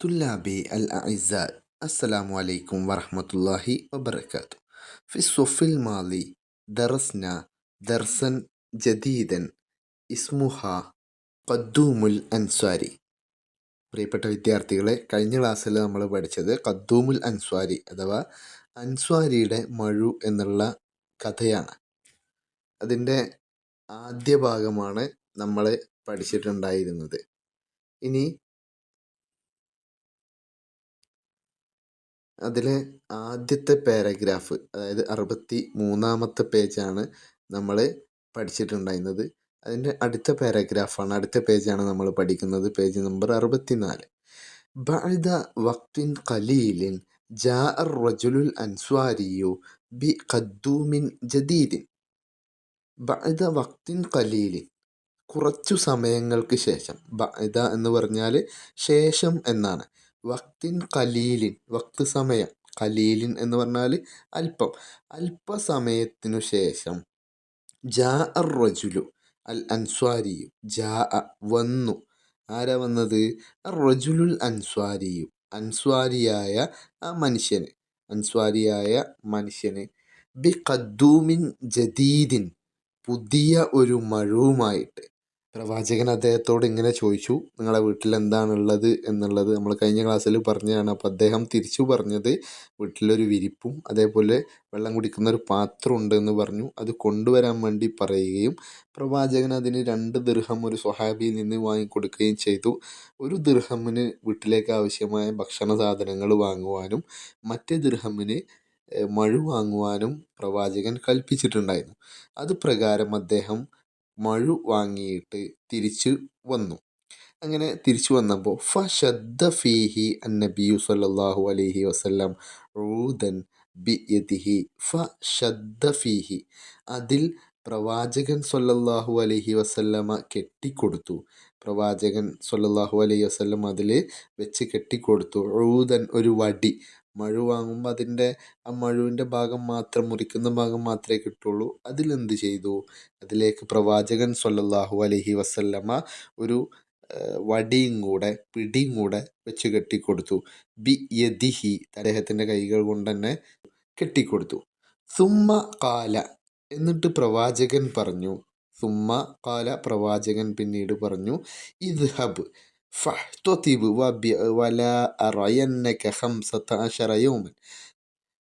طلابي الأعزاء السلام عليكم ورحمة الله وبركاته في الصف الماضي درسنا درسا جديدا اسمها قدوم الأنصاري പ്രിയപ്പെട്ട വിദ്യാർത്ഥികളെ കഴിഞ്ഞ ക്ലാസ്സിൽ നമ്മൾ പഠിച്ചത് ഖദ്ദൂമുൽ അൻസ്വാരി അഥവാ അൻസ്വാരിയുടെ മഴു എന്നുള്ള കഥയാണ് അതിൻ്റെ ആദ്യ ഭാഗമാണ് നമ്മൾ പഠിച്ചിട്ടുണ്ടായിരുന്നത് ഇനി അതിലെ ആദ്യത്തെ പാരഗ്രാഫ് അതായത് അറുപത്തി മൂന്നാമത്തെ പേജാണ് നമ്മൾ പഠിച്ചിട്ടുണ്ടായിരുന്നത് അതിൻ്റെ അടുത്ത പാരഗ്രാഫാണ് അടുത്ത പേജാണ് നമ്മൾ പഠിക്കുന്നത് പേജ് നമ്പർ അറുപത്തിനാല് بعد وقت قليل جاء الرجل الأنصاري بقدوم جديد بعد وقت قليل കുറച്ചു സമയങ്ങൾക്ക് ശേഷം ബഅദ എന്ന് പറഞ്ഞാൽ ശേഷം എന്നാണ് വക്തിൻ കലീലിൻ വക്ത് സമയം കലീലിൻ എന്ന് പറഞ്ഞാൽ അല്പം. അല്പസമയത്തിനു ശേഷം ജാ അർ റജുലു അൽ അൻസ്വാരിയു ജാ അ വന്നു. ആരാ വന്നത്? റജുലുൽ അൻസ്വാരിയു അൻസ്വാരിയായ ആ മനുഷ്യന് അൻസ്വാരിയായ മനുഷ്യന്. ബി ഖദ്ദൂമിൻ ജദീദിൻ പുതിയ ഒരു മഴുവുമായിട്ട് പ്രവാചകൻ അദ്ദേഹത്തോട് ഇങ്ങനെ ചോദിച്ചു നിങ്ങളുടെ വീട്ടിൽ എന്താണുള്ളത് എന്നുള്ളത് നമ്മൾ കഴിഞ്ഞ ക്ലാസ്സിൽ പറഞ്ഞതാണ്. അപ്പോൾ അദ്ദേഹം തിരിച്ചു പറഞ്ഞത് വീട്ടിലൊരു വിരിപ്പും അതേപോലെ വെള്ളം കുടിക്കുന്ന ഒരു പാത്രം ഉണ്ട് എന്ന് പറഞ്ഞു. അത് കൊണ്ടുവരാൻ വേണ്ടി പറയുകയും പ്രവാചകൻ അതിന് രണ്ട് ദൃഹം ഒരു സ്വഹാബിയിൽ നിന്ന് വാങ്ങിക്കൊടുക്കുകയും ചെയ്തു. ഒരു ദൃഹമിന് വീട്ടിലേക്ക് ആവശ്യമായ ഭക്ഷണ സാധനങ്ങൾ വാങ്ങുവാനും മറ്റേ ദൃഹമിന് മഴു വാങ്ങുവാനും പ്രവാചകൻ കൽപ്പിച്ചിട്ടുണ്ടായിരുന്നു. അത് പ്രകാരം അദ്ദേഹം മഴു വാങ്ങിയിട്ട് തിരിച്ചു വന്നു. അങ്ങനെ തിരിച്ചു വന്നപ്പോൾ ഫഷദ് ഫീഹി അന്നബിയു സല്ലല്ലാഹു അലൈഹി വസല്ലം റൂദൻ ബി യദിഹി ഫ ഷദ്ദ ഫീഹി. അതിൽ പ്രവാചകൻ സൊല്ലാഹു അലഹി വസല്ലമ കെട്ടിക്കൊടുത്തു. പ്രവാചകൻ സൊല്ലാഹു അലൈഹി വസ്ലം അതിൽ വെച്ച് കെട്ടിക്കൊടുത്തു. ഊദൻ ഒരു വടി. മഴു വാങ്ങുമ്പോൾ അതിന്റെ ആ മഴുവിന്റെ ഭാഗം മാത്രം മുറിക്കുന്ന ഭാഗം മാത്രമേ കിട്ടുള്ളൂ. അതിലെന്ത് ചെയ്തു? അതിലേക്ക് പ്രവാചകൻ സൊല്ലാഹു അലഹി വസല്ലമ ഒരു വടിയും കൂടെ പിടിയും കൂടെ വെച്ച് കെട്ടിക്കൊടുത്തു. ബി യദിഹി അദ്ദേഹത്തിന്റെ കൈകൾ കൊണ്ട് തന്നെ കെട്ടിക്കൊടുത്തു. സുമ്മ കാല എന്നിട്ട് പ്രവാചകൻ പറഞ്ഞു. സുമ്മ കാല പ്രവാചകൻ പിന്നീട് പറഞ്ഞു ഇദ്ഹബ് ഫഹ്ത്വതിബ്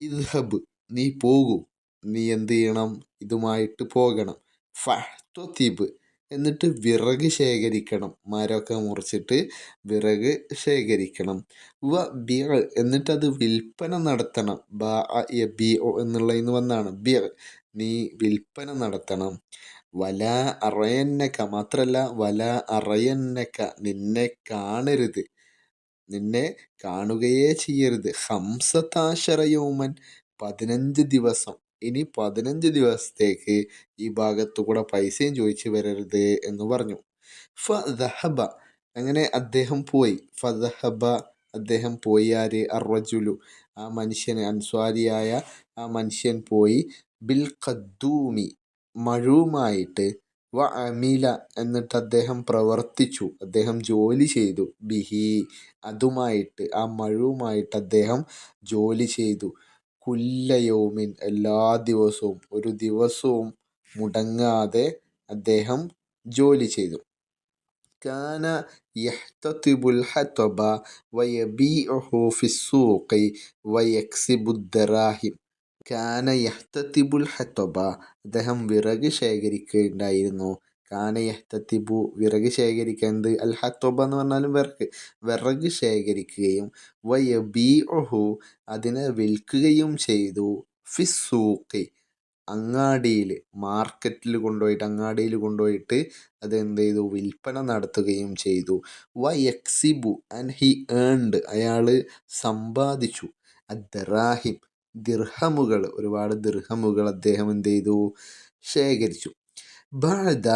ഇദ്ഹബ് നീ പോകൂ. നീ എന്ത് ചെയ്യണം? ഇതുമായിട്ട് പോകണം. ഫഹ്ത്വതിബ് എന്നിട്ട് വിറക് ശേഖരിക്കണം. മരമൊക്കെ മുറിച്ചിട്ട് വിറക് ശേഖരിക്കണം. വ ബിയ എന്നിട്ടത് വിൽപ്പന നടത്തണം. ബി ഒ എന്നുള്ളതിന് വന്നാണ്. ബിയ നീ വിൽപ്പന നടത്തണം. വല അറയന്നക്ക മാത്രല്ല വല അറയന്നക്ക നിന്നെ കാണരുത്. നിന്നെ കാണുകയേ ചെയ്യരുത്. ഹംസത്താശര യോമൻ പതിനഞ്ച് ദിവസം. ഇനി പതിനഞ്ച് ദിവസത്തേക്ക് ഈ ഭാഗത്തു കൂടെ പൈസയും ചോദിച്ചു വരരുത് എന്ന് പറഞ്ഞു. ഫഹബ അങ്ങനെ അദ്ദേഹം പോയി. ഫഹബ അദ്ദേഹം പോയി ആര്? അറജുലു ആ മനുഷ്യന് അൻസ്വാരിയായ ആ മനുഷ്യൻ പോയി ബിൽ ഖദ്ദൂമി വ അമില എന്നിട്ട് അദ്ദേഹം പ്രവർത്തിച്ചു. അദ്ദേഹം ജോലി ചെയ്തു. ബിഹി അതുമായിട്ട് ആ മഴുമായിട്ട് അദ്ദേഹം ജോലി ചെയ്തു. കുല്ല യൗമിൻ എല്ലാ ദിവസവും ഒരു ദിവസവും മുടങ്ങാതെ അദ്ദേഹം ജോലി ചെയ്തു. കാന യഹ്തതിബുൽ ഹതബ വയബീഉഹു ഫിസ്സൂഖി വയക്സിബുദ്ദറാഹിം കാന യഹ്തത്തിബുൽ ഹത്തൊബ അദ്ദേഹം വിറക് ശേഖരിക്കുകയുണ്ടായിരുന്നു. കാന യഹ്തത്തിബു വിറക് ശേഖരിക്കുന്നത് അൽ ഹത്തൊബ എന്ന് പറഞ്ഞാലും വിറക് വിറക് ശേഖരിക്കുകയും വയബി ഒഹു അതിനെ വിൽക്കുകയും ചെയ്തു. ഫിസൂക്കി അങ്ങാടിയിൽ മാർക്കറ്റിൽ കൊണ്ടുപോയിട്ട് അങ്ങാടിയിൽ കൊണ്ടുപോയിട്ട് അത് എന്ത് ചെയ്തു? വിൽപ്പന നടത്തുകയും ചെയ്തു. വ യക്സിബു ആൻഡ് ഹി ഏൺഡ് അയാൾ സമ്പാദിച്ചു അദ്ദറാഹിം ദിർഹമുകൾ ഒരുപാട് ദിർഹമുകൾ അദ്ദേഹം എന്ത് ചെയ്തു? ശേഖരിച്ചു. ബാഴ്ദ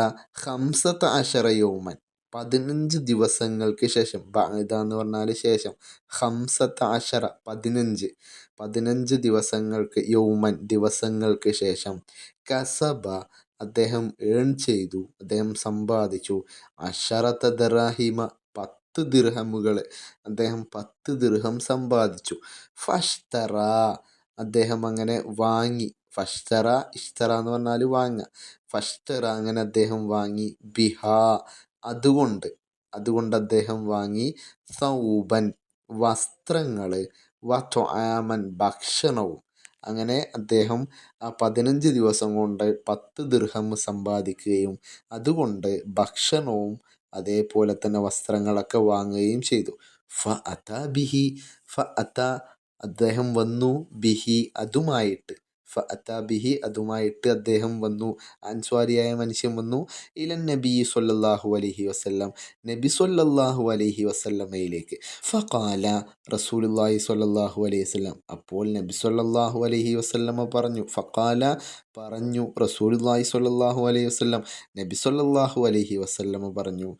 ഹംസത്ത് അഷറയോമൻ പതിനഞ്ച് ദിവസങ്ങൾക്ക് ശേഷം ബാഴ്ദ എന്ന് പറഞ്ഞാൽ ശേഷം ഹംസത്ത് അഷറ പതിനഞ്ച് പതിനഞ്ച് ദിവസങ്ങൾക്ക് യൗമൻ ദിവസങ്ങൾക്ക് ശേഷം കസബ അദ്ദേഹം ഏൺ ചെയ്തു അദ്ദേഹം സമ്പാദിച്ചു. അഷറത്ത ദറാഹിമ പത്ത് ദിർഹമുകൾ അദ്ദേഹം പത്ത് ദിർഹം സമ്പാദിച്ചു. ഫഷ്തറ അദ്ദേഹം അങ്ങനെ വാങ്ങി. ഫഷ്തറ ഇഷ്തറ എന്ന് പറഞ്ഞാൽ വാങ്ങുക ഫഷ്തറ അങ്ങനെ അദ്ദേഹം വാങ്ങി. ബിഹാ അതുകൊണ്ട്. അതുകൊണ്ട് അദ്ദേഹം വാങ്ങി സൗബൻ വസ്ത്രങ്ങൾ വത്വാമൻ ഭക്ഷണവും. അങ്ങനെ അദ്ദേഹം ആ പതിനഞ്ച് ദിവസം കൊണ്ട് പത്ത് ദിർഹം സമ്പാദിക്കുകയും അതുകൊണ്ട് ഭക്ഷണവും അതേപോലെ തന്നെ വസ്ത്രങ്ങളൊക്കെ വാങ്ങുകയും ചെയ്തു. ഫ ബിഹി ഫ അദ്ദേഹം വന്നു ബിഹി അതുമായിട്ട്. ഫ അത ബിഹി അതുമായിട്ട് അദ്ദേഹം വന്നു. അൻസ്വാരിയായ മനുഷ്യൻ വന്നു. ഇലൻ നബി സല്ലല്ലാഹു അലൈഹി വസല്ലം. നബി സല്ലല്ലാഹു അലൈഹി വസല്ലമയിലേക്ക്. ഫഖാല റസൂലുള്ളാഹി സ്വല്ലല്ലാഹു അലൈഹി വസല്ലം. അപ്പോൾ നബി സല്ലല്ലാഹു അലൈഹി വസല്ലമ പറഞ്ഞു. ഫഖാല പറഞ്ഞു റസൂലുള്ളാഹി സ്വല്ലല്ലാഹു അലൈഹി വസല്ലം. നബി സല്ലല്ലാഹു അലൈഹി വസല്ലമ പറഞ്ഞു.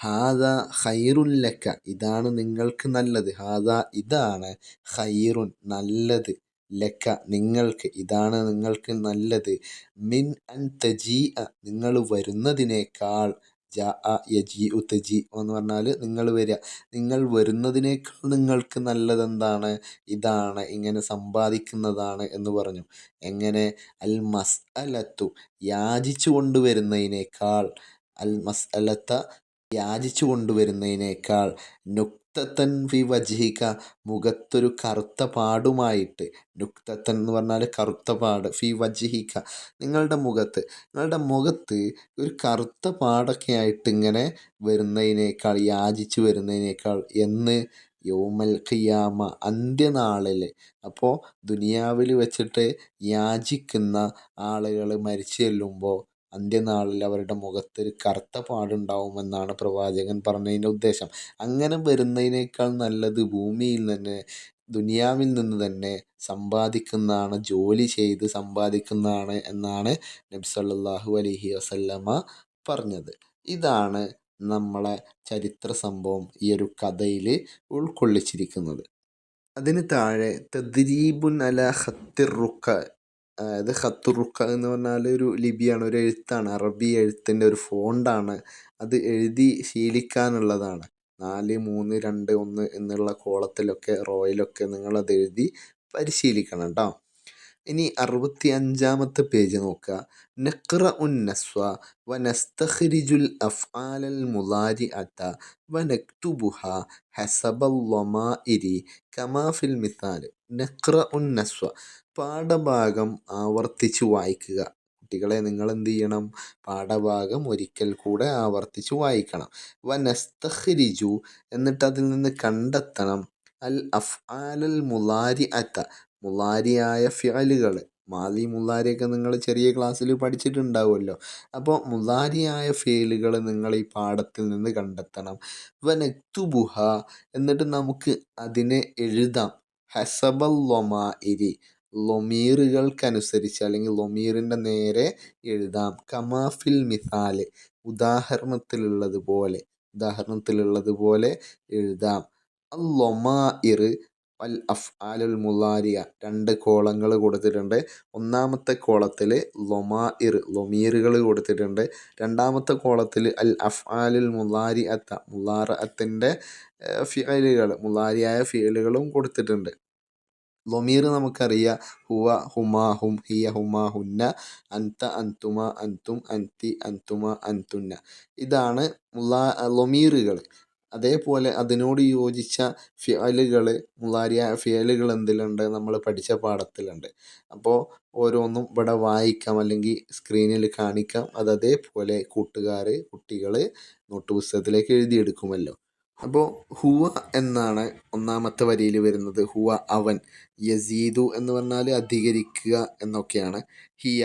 ഹാദ ഖൈറുൻ ലക്ക. ഇതാണ് നിങ്ങൾക്ക് നല്ലത്. ഹാദ ഇതാണ് ഖൈറുൻ നല്ലത് ലക്ക നിങ്ങൾക്ക്. ഇതാണ് നിങ്ങൾക്ക് നല്ലത്. മിൻ അൻ തജീ നിങ്ങൾ വരുന്നതിനേക്കാൾ ജാ യജീ ഉ തജി എന്ന് പറഞ്ഞാൽ നിങ്ങൾ വരിക. നിങ്ങൾ വരുന്നതിനേക്കാൾ നിങ്ങൾക്ക് നല്ലത് എന്താണ് ഇതാണ്. ഇങ്ങനെ സമ്പാദിക്കുന്നതാണ് എന്ന് പറഞ്ഞു. എങ്ങനെ? അൽ മസ് അലത്തു യാചിച്ചു കൊണ്ടുവരുന്നതിനേക്കാൾ അൽ മസ് അലത്ത യാചിച്ചു കൊണ്ടുവരുന്നതിനേക്കാൾ നുക്തത്തൻ ഫി മുഖത്തൊരു കറുത്ത പാടുമായിട്ട് നുക്തത്തൻ എന്ന് പറഞ്ഞാൽ കറുത്ത പാട് ഫി വജ്ഹിക നിങ്ങളുടെ മുഖത്ത് നിങ്ങളുടെ മുഖത്ത് ഒരു കറുത്ത പാടൊക്കെ ആയിട്ട് ഇങ്ങനെ വരുന്നതിനേക്കാൾ യാചിച്ചു വരുന്നതിനേക്കാൾ എന്ന് യോമൽ ഖിയാമ അന്ത്യനാളിൽ അപ്പോൾ ദുനിയാവിൽ വെച്ചിട്ട് യാചിക്കുന്ന ആളുകൾ മരിച്ചു ചെല്ലുമ്പോൾ അന്ത്യനാളിൽ അവരുടെ മുഖത്തൊരു കറുത്ത പാടുണ്ടാവുമെന്നാണ് പ്രവാചകൻ പറഞ്ഞതിന്റെ ഉദ്ദേശം. അങ്ങനെ വരുന്നതിനേക്കാൾ നല്ലത് ഭൂമിയിൽ തന്നെ ദുനിയാവിൽ നിന്ന് തന്നെ സമ്പാദിക്കുന്നതാണ് ജോലി ചെയ്ത് സമ്പാദിക്കുന്നതാണ് എന്നാണ് നബ്സല്ലാഹു അലഹി അലൈഹി വസല്ലമ പറഞ്ഞത്. ഇതാണ് നമ്മളെ ചരിത്ര സംഭവം ഈ ഒരു കഥയിൽ ഉൾക്കൊള്ളിച്ചിരിക്കുന്നത്. അതിന് താഴെ തദ്രീബുൻ അല ഖത്തിർ റുക്ക അതായത് ഖത്തുറുക്ക എന്ന് പറഞ്ഞാൽ ഒരു ലിപിയാണ് ഒരു എഴുത്താണ്. അറബി എഴുത്തിന്റെ ഒരു ഫോണ്ടാണ് അത് എഴുതി ശീലിക്കാനുള്ളതാണ്. നാല് മൂന്ന് രണ്ട് ഒന്ന് എന്നുള്ള കോളത്തിലൊക്കെ റോയിലൊക്കെ നിങ്ങളത് എഴുതി പരിശീലിക്കണം കേട്ടോ ഇനി അറുപത്തി അഞ്ചാമത്തെ പേജ് നോക്കുക. നഖ്റ ഉൻ നസ്വ വ അഫ്ആലൽ മുലാരി അത്ത വ നക്തുബുഹ ഫിൽ മിസാൽ. നഖ്റ ഉൻ നസ്വ പാഠഭാഗം ആവർത്തിച്ച് വായിക്കുക. കുട്ടികളെ നിങ്ങൾ എന്ത് ചെയ്യണം പാഠഭാഗം ഒരിക്കൽ കൂടെ ആവർത്തിച്ച് വായിക്കണം. വ നസ്തഖ്രിജു എന്നിട്ട് അതിൽ നിന്ന് കണ്ടെത്തണം. അൽ അഫ്ആലൽ മുലാരി അത്ത മുലാരിയായ ഫിഅലുകൾ. മാലി മുള്ളാരിയൊക്കെ നിങ്ങൾ ചെറിയ ക്ലാസ്സിൽ പഠിച്ചിട്ടുണ്ടാവുമല്ലോ. അപ്പോൾ മുള്ളാരിയായ ഫിയലുകൾ നിങ്ങൾ ഈ പാഠത്തിൽ നിന്ന് കണ്ടെത്തണം. വനക്തുബുഹ എന്നിട്ട് നമുക്ക് അതിനെ എഴുതാം. ഹസബൽ ലൊമാഇരി ലൊമീറുകൾക്കനുസരിച്ച് അല്ലെങ്കിൽ ലൊമീറിന്റെ നേരെ എഴുതാം. കമാഫിൽ മിസാൽ. ഉദാഹരണത്തിലുള്ളത് പോലെ ഉദാഹരണത്തിലുള്ളത് പോലെ എഴുതാം. അൽ ലൊമാഇർ അൽ അഫ്ആലുൽ മുലാരിയ രണ്ട് കോളങ്ങൾ കൊടുത്തിട്ടുണ്ട്. ഒന്നാമത്തെ കോളത്തിൽ ലൊമാഇർ ലൊമീറുകൾ കൊടുത്തിട്ടുണ്ട്. രണ്ടാമത്തെ കോളത്തിൽ അൽ അഫ്ആലുൽ മുലാരി അത്ത മുലാറ അത്തിന്റെ ഫിയലുകൾ മുലാരിയായ ഫിയലുകളും കൊടുത്തിട്ടുണ്ട്. ലൊമീർ നമുക്കറിയാം. ഹുവ ഹുമാ ഹും ഹിയ ഹുമാ ഹുന്ന അൻത അൻതുമ അൻതും അന്തി അൻതുമ അൻതുന്ന. ഇതാണ് മുലാ ലൊമീറുകൾ. അതേപോലെ അതിനോട് യോജിച്ച ഫിയലുകൾ മുലാരിയ ഫിയലുകൾ എന്തിലുണ്ട് നമ്മൾ പഠിച്ച പാഠത്തിലുണ്ട്. അപ്പോൾ ഓരോന്നും ഇവിടെ വായിക്കാം അല്ലെങ്കിൽ സ്ക്രീനിൽ കാണിക്കാം. അത് അതേപോലെ കൂട്ടുകാർ കുട്ടികൾ നോട്ട് പുസ്തകത്തിലേക്ക് എഴുതിയെടുക്കുമല്ലോ. അപ്പോൾ ഹുവ എന്നാണ് ഒന്നാമത്തെ വരിയിൽ വരുന്നത്. ഹുവ അവൻ യസീദു എന്ന് പറഞ്ഞാൽ അധികരിക്കുക എന്നൊക്കെയാണ്. ഹിയ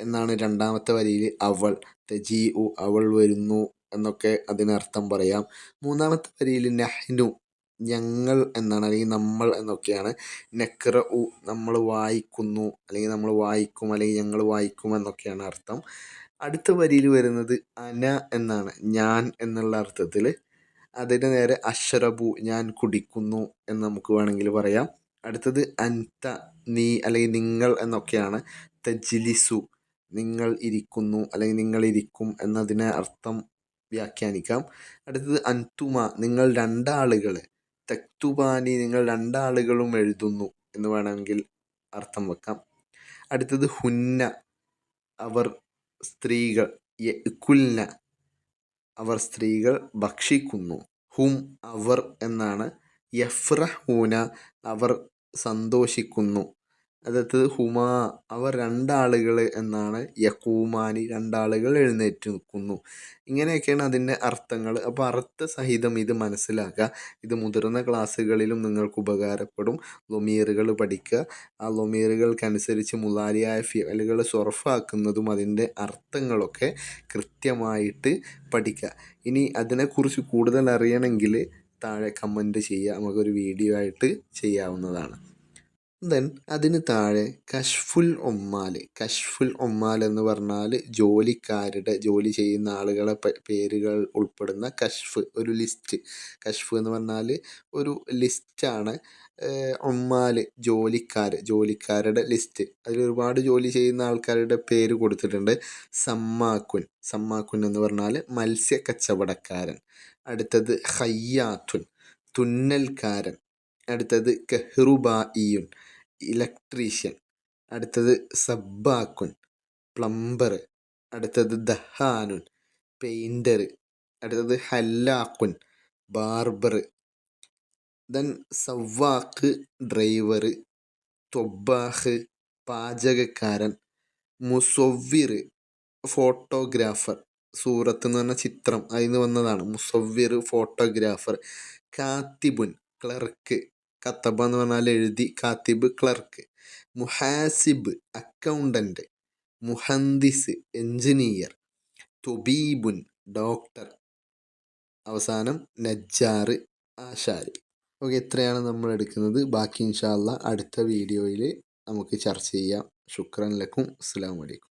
എന്നാണ് രണ്ടാമത്തെ വരിയിൽ അവൾ. തജീ ഉ അവൾ വരുന്നു എന്നൊക്കെ അതിനർത്ഥം പറയാം. മൂന്നാമത്തെ വരിയിൽ നഹ്നു ഞങ്ങൾ എന്നാണ് അല്ലെങ്കിൽ നമ്മൾ എന്നൊക്കെയാണ്. നക്ര ഉ നമ്മൾ വായിക്കുന്നു അല്ലെങ്കിൽ നമ്മൾ വായിക്കും അല്ലെങ്കിൽ ഞങ്ങൾ വായിക്കും എന്നൊക്കെയാണ് അർത്ഥം. അടുത്ത വരിയിൽ വരുന്നത് അന എന്നാണ് ഞാൻ എന്നുള്ള അർത്ഥത്തിൽ. അതിന് നേരെ അഷ്റബു ഞാൻ കുടിക്കുന്നു എന്ന് നമുക്ക് വേണമെങ്കിൽ പറയാം. അടുത്തത് അൻത നീ അല്ലെങ്കിൽ നിങ്ങൾ എന്നൊക്കെയാണ്. തജ്ലിസു നിങ്ങൾ ഇരിക്കുന്നു അല്ലെങ്കിൽ നിങ്ങൾ ഇരിക്കും എന്നതിന് അർത്ഥം വ്യാഖ്യാനിക്കാം. അടുത്തത് അൻതുമ നിങ്ങൾ രണ്ടാളുകളെ. തക്തുബാനി നിങ്ങൾ രണ്ടാളുകളും എഴുതുന്നു എന്ന് വേണമെങ്കിൽ അർത്ഥം വെക്കാം. അടുത്തത് ഹുന്ന അവർ സ്ത്രീകൾ. യക്കുൽന അവർ സ്ത്രീകൾ ഭക്ഷിക്കുന്നു. ഹും അവർ എന്നാണ്. യഫ്രഹൂന അവർ സന്തോഷിക്കുന്നു. അടുത്തത് ഹുമാ അവർ രണ്ടാളുകൾ എന്നാണ് യക്കൂമാനി രണ്ടാളുകൾ എഴുന്നേറ്റ് നിൽക്കുന്നു ഇങ്ങനെയൊക്കെയാണ് അതിന്റെ അർത്ഥങ്ങൾ. അപ്പോൾ അർത്ഥസഹിതം ഇത് മനസ്സിലാക്കുക. ഇത് മുതിർന്ന ക്ലാസ്സുകളിലും നിങ്ങൾക്ക് ഉപകാരപ്പെടും. ലൊമീറുകൾ പഠിക്കുക. ആ ലൊമീറുകൾക്കനുസരിച്ച് മുലാരിയായ ഫിയലുകൾ സൊറഫാക്കുന്നതും അതിന്റെ അർത്ഥങ്ങളൊക്കെ കൃത്യമായിട്ട് പഠിക്കുക. ഇനി അതിനെക്കുറിച്ച് കൂടുതൽ അറിയണമെങ്കിൽ താഴെ കമന്റ് ചെയ്യുക. നമുക്കൊരു വീഡിയോ ആയിട്ട് ചെയ്യാവുന്നതാണ്. ദെൻ അതിന് താഴെ കഷ്ഫുൽ ഒമ്മാൽ കഷ്ഫുൽ ഒമ്മാൽ എന്ന് പറഞ്ഞാൽ ജോലിക്കാരുടെ ജോലി ചെയ്യുന്ന ആളുകളെ പേരുകൾ ഉൾപ്പെടുന്ന കഷ്ഫ് ഒരു ലിസ്റ്റ് കഷ്ഫ് എന്ന് പറഞ്ഞാൽ ഒരു ലിസ്റ്റാണ് ഒമ്മാൽ ജോലിക്കാർ ജോലിക്കാരുടെ ലിസ്റ്റ് അതിൽ ഒരുപാട് ജോലി ചെയ്യുന്ന ആൾക്കാരുടെ പേര് കൊടുത്തിട്ടുണ്ട്. സമ്മാക്കുൻ. സമ്മാക്കുൻ എന്ന് പറഞ്ഞാൽ മത്സ്യ കച്ചവടക്കാരൻ. അടുത്തത് ഹയ്യാത്തുൻ. തുന്നൽക്കാരൻ. അടുത്തത് കെഹ്റുബായിയുൻ. ഇലക്ട്രീഷ്യൻ അടുത്തത് സബ്ബാക്കുൻ പ്ലംബർ അടുത്തത് ദഹാനുൻ പെയിന്റർ അടുത്തത് ഹല്ലാക്കുൻ ബാർബർ ദെൻ സവ്വാക്ക് ഡ്രൈവർ തൊബ്ബാഹ് പാചകക്കാരൻ. മുസൊവിർ ഫോട്ടോഗ്രാഫർ സൂറത്ത് എന്ന് പറഞ്ഞ ചിത്രം. അതിൽ നിന്ന് വന്നതാണ്. മുസൊവിർ ഫോട്ടോഗ്രാഫർ കാത്തിബുൻ ക്ലർക്ക് കത്തബ എന്ന് പറഞ്ഞാൽ എഴുതി കാത്തിബ് ക്ലർക്ക്. മുഹാസിബ് അക്കൗണ്ടന്റ് മുഹന്ദിസ് എഞ്ചിനീയർ തൊബീബുൻ ഡോക്ടർ. അവസാനം നജ്ജാർ ആശാരി. ഓക്കെ ഇത്രയാണ് നമ്മൾ എടുക്കുന്നത്. ബാക്കി ഇൻഷാല്ല അടുത്ത വീഡിയോയിൽ നമുക്ക് ചർച്ച ചെയ്യാം. ശുക്രൻ ലക്കും. അസ്സാം വലൈക്കും